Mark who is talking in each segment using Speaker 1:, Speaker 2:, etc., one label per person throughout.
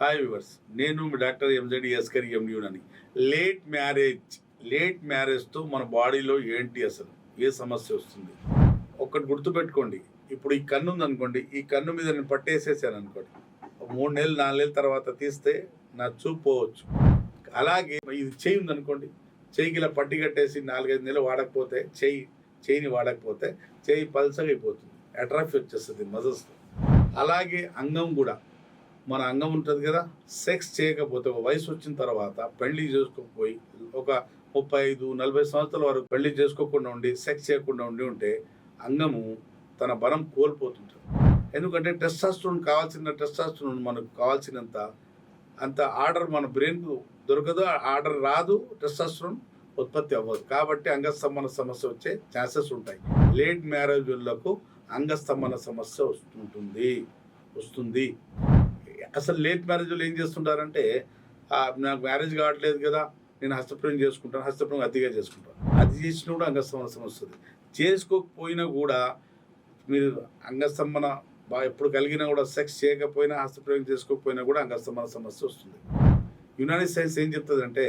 Speaker 1: Hi viewers నేను మీ doctor ఎంజెడి ఎస్కర్ అని. లేట్ మ్యారేజ్ లేట్ మ్యారేజ్తో మన బాడీలో ఏంటి అసలు? ఏ సమస్య వస్తుంది? ఒక్కటి గుర్తుపెట్టుకోండి. ఇప్పుడు ఈ కన్ను ఉంది అనుకోండి ఈ కన్ను మీద నేను పట్టేసేసాను అనుకోండి. మూడు నెలలు నాలుగు నెలల తర్వాత తీస్తే నా చూపు పోవచ్చు. అలాగే ఇది చేయి ఉందనుకోండి చేయికి ఇలా పట్టి కట్టేసి నాలుగైదు నెలలు వాడకపోతే చేయి చేయిని వాడకపోతే చేయి పల్సగైపోతుంది అయిపోతుంది. అట్రాఫీ వచ్చేస్తుంది మజల్స్ అలాగే అంగం కూడా. మన అంగం ఉంటుంది కదా సెక్స్ చేయకపోతే ఒక వయసు వచ్చిన తర్వాత పెళ్ళి చేసుకోకపోయి ఒక ముప్పై ఐదు నలభై సంవత్సరాల వరకు పెళ్ళి చేసుకోకుండా ఉండి సెక్స్ చేయకుండా ఉండి ఉంటే అంగము తన బలం కోల్పోతుంటుంది. ఎందుకంటే టెస్టాస్ట్రోన్ కావాల్సిన టెస్టాస్ట్రోన్ మనకు కావాల్సినంత అంత ఆర్డర్ మన బ్రెయిన్కు దొరకదు ఆర్డర్ రాదు టెస్టాస్ట్రోన్ ఉత్పత్తి అవ్వదు. కాబట్టి అంగస్తంభన సమస్య వచ్చే ఛాన్సెస్ ఉంటాయి. లేట్ మ్యారేజ్లకు అంగస్తంభన సమస్య వస్తుంటుంది వస్తుంది. అసలు లేట్ మ్యారేజ్లో ఏం చేస్తుంటారంటే నాకు మ్యారేజ్ కావట్లేదు కదా నేను హస్తప్రయోగం చేసుకుంటాను హస్తప్రయోగం అతిగా చేసుకుంటాను. అది చేసినా కూడా అంగస్తంభన సమస్య వస్తుంది. చేసుకోకపోయినా కూడా మీరు అంగస్తంభన బా ఎప్పుడు కలిగినా కూడా సెక్స్ చేయకపోయినా హస్తప్రయోగం చేసుకోకపోయినా కూడా అంగస్తంభన సమస్య వస్తుంది. యునాని సైన్స్ ఏం చెప్తుందంటే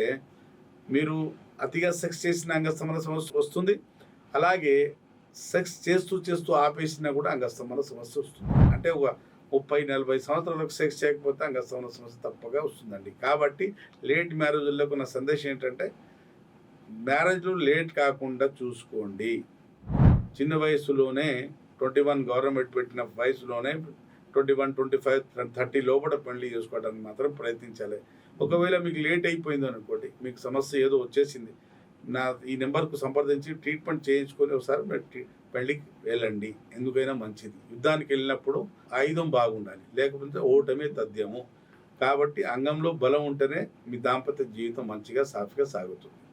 Speaker 1: మీరు అతిగా సెక్స్ చేసిన అంగస్తంభన సమస్య వస్తుంది. అలాగే సెక్స్ చేస్తూ చేస్తూ ఆపేసినా కూడా అంగస్తంభన సమస్య వస్తుంది. అంటే ఒక ముప్పై నలభై సంవత్సరాలకు సెక్స్ చేయకపోతే అంగస్తంభన సమస్య తప్పగా వస్తుందండి. కాబట్టి లేట్ మ్యారేజ్లకు నా సందేశం ఏంటంటే మ్యారేజ్లు లేట్ కాకుండా చూసుకోండి. చిన్న వయసులోనే ట్వంటీ వన్ గవర్నమెంట్ పెట్టిన వయసులోనే twenty one twenty five thirty లోపల పెళ్ళి చేసుకోవడానికి మాత్రం ప్రయత్నించాలి. ఒకవేళ మీకు లేట్ అయిపోయింది అనుకోండి మీకు సమస్య ఏదో వచ్చేసింది నా ఈ నెంబర్కు సంప్రదించి ట్రీట్మెంట్ చేయించుకొని ఒకసారి మీరు పెళ్ళికి వెళ్ళండి. ఎందుకైనా మంచిది. యుద్ధానికి వెళ్ళినప్పుడు ఆయుధం బాగుండాలి. లేకపోతే ఓటమే తథ్యము. కాబట్టి అంగంలో బలం ఉంటేనే మీ దాంపత్య జీవితం మంచిగా సాఫీగా సాగుతుంది.